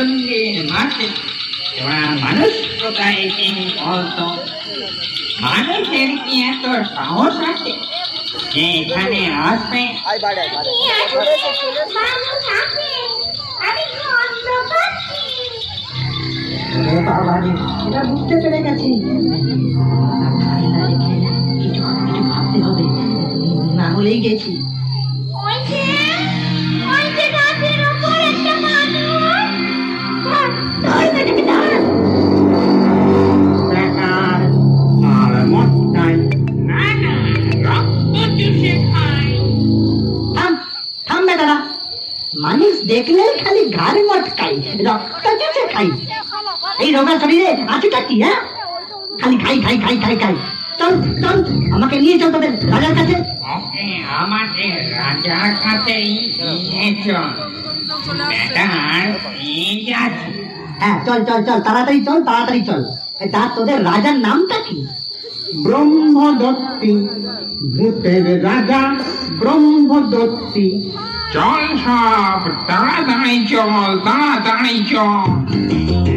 মুসল্লির মাঠে তোরা মানুষ কোথায় তিনি বলতো? মানুষের কি এত সাহস আছে? যে এখানে আসবে? এটা বুঝতে পেরে গেছি। কিছু ভাবতে হবে না হলেই গেছি। মানুষ দেখলে খালি ঘাড় মটকাই রক্ত চুষে খাই এই রোগা শরীরে আছুটা কি হ্যাঁ? খালি খাই খাই খাই খাই খাই। চল চল আমাকে নিয়ে চল তোদের রাজার কাছে। আমাদের রাজার আছে হ্যাঁ চল চল চল তাড়াতাড়ি চল তাড়াতাড়ি চল। তা তোদের রাজার নামটা কি? ব্রহ্মদত্তি ভূতের রাজা ব্রহ্মদত্তি। চল সব তাড়াতাড়ি চল তাড়াতাড়ি চল।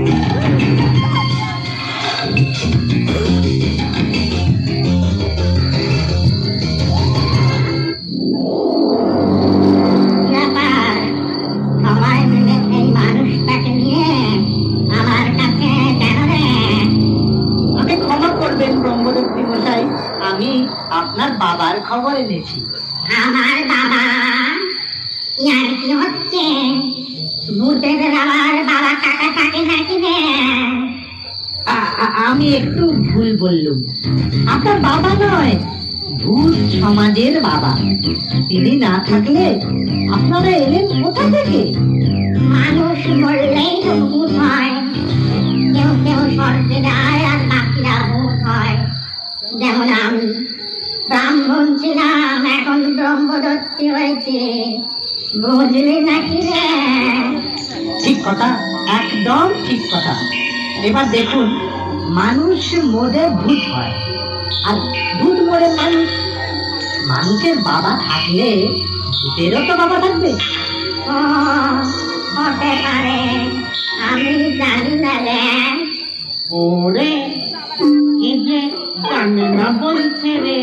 আপনার বাবার খবর এনেছি। আমার বাবা? ইয়ার কি হচ্ছে? আমার বাবা থাকে নাকি আমি একটু ভুল বললুম। আপনার বাবা নয় ভূত সমাজের বাবা। তিনি না থাকলে আপনারা এলেন কোথা থেকে? মানুষ মরলেই তো ভূত হয়। কেউ কেউ স্বর্গে যেমন আমি ব্রাহ্মণ ছিলাম এখন ব্রহ্মদত্তি হয়েছে। বুঝলি নাকি রে? ঠিক কথা একদম ঠিক কথা। এবার দেখুন মানুষ মরে ভূত হয়। আর ভূত মোড়ে মানুষ মানুষের বাবা থাকলে ভূতেরও তো বাবা থাকবে। হতে পারে আমি জানি না রে। ওরে কি যে জানে না বলছে রে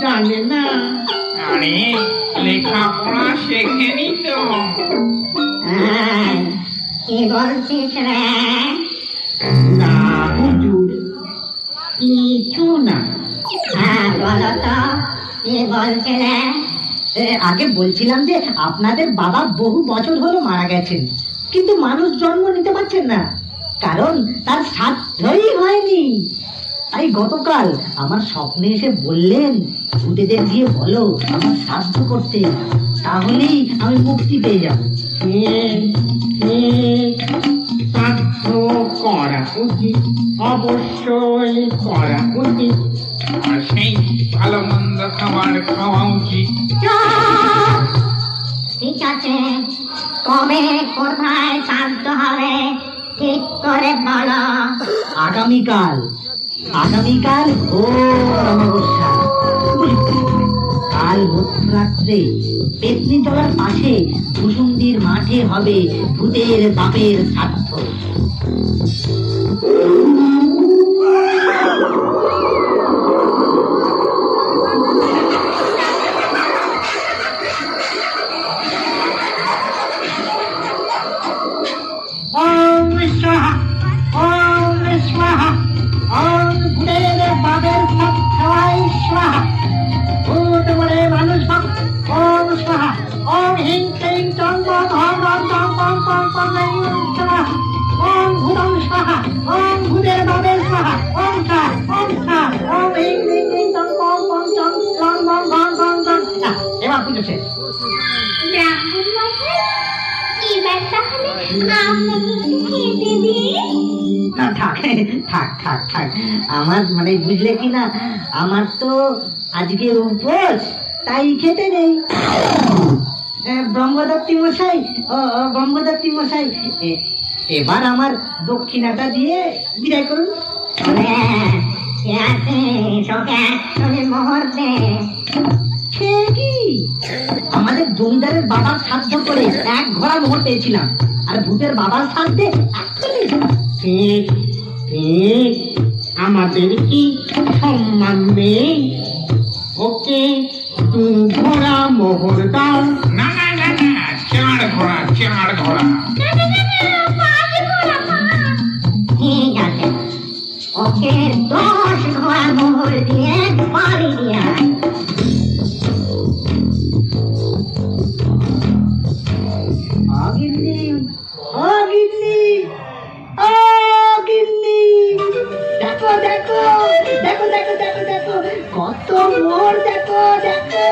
জানে না। আরে লেখাপড়া শেখেনি তো। হ্যাঁ, কি বলছিস রে? না হুজুর কিছু না। হ্যাঁ বলো তো কি বলছিলে আগে বলছিলাম যে আপনাদের বাবা বহু বছর হলো মারা গেছেন কিন্তু মানুষ জন্ম নিতে পারছেন না। কারণ তার সাধ্যই হয়নি। তাই গতকাল আমার স্বপ্নে এসে বললেন ভূতেদের গিয়ে বলো আমার সাধ্য করতে তাহলেই আমি মুক্তি পেয়ে যাব। সাধ্য করা উচিত। অবশ্যই করা উচিত আর সেই ভালো মন্দ খাবার খাওয়া উচিত ঠিক আছে। কবে কোথায় শান্ত হবে? ঠিক করে মালা। আগামীকাল আগামীকাল ও অমাবস্যা। কাল মধ্যরাত্রে পেতনি চলার পাশে ভুসুন্দির মাঠে হবে ভূতের বাপের শ্রাদ্ধ বাবের সত্তায় স্বাহা ভূত বলে মানুষ ভক্ত ওম ওম হিং ক্লিং চং বং হং রং রিং। ওম ভূতং স্বাহা ওম ভূতের বাবের স্বাহা ওম ওম হিং ক্লিং ক্লিং চং পং পং চং চং বং দিই না, থাক থাক থাক থাক। আমার মানে বুঝলে কি না, আমার তো আজকে উপোস, তাই খেতে নেই। ব্রহ্মদত্তী মশাই, ও ব্রহ্মদত্তী মশাই এবার আমার দক্ষিণাটা দিয়ে বিদায় করুন। মোহর দে সে কি? আমাদের জমিদারের বাবার সাধ্য করে এক ঘোড়া মোহর পেয়েছিলাম। আর ভূতের বাবার ঠিক আমাদের কি সম্মান নেই? ওকে ঘোড়া মোহর দাও। কত মোর দেখো দেখো।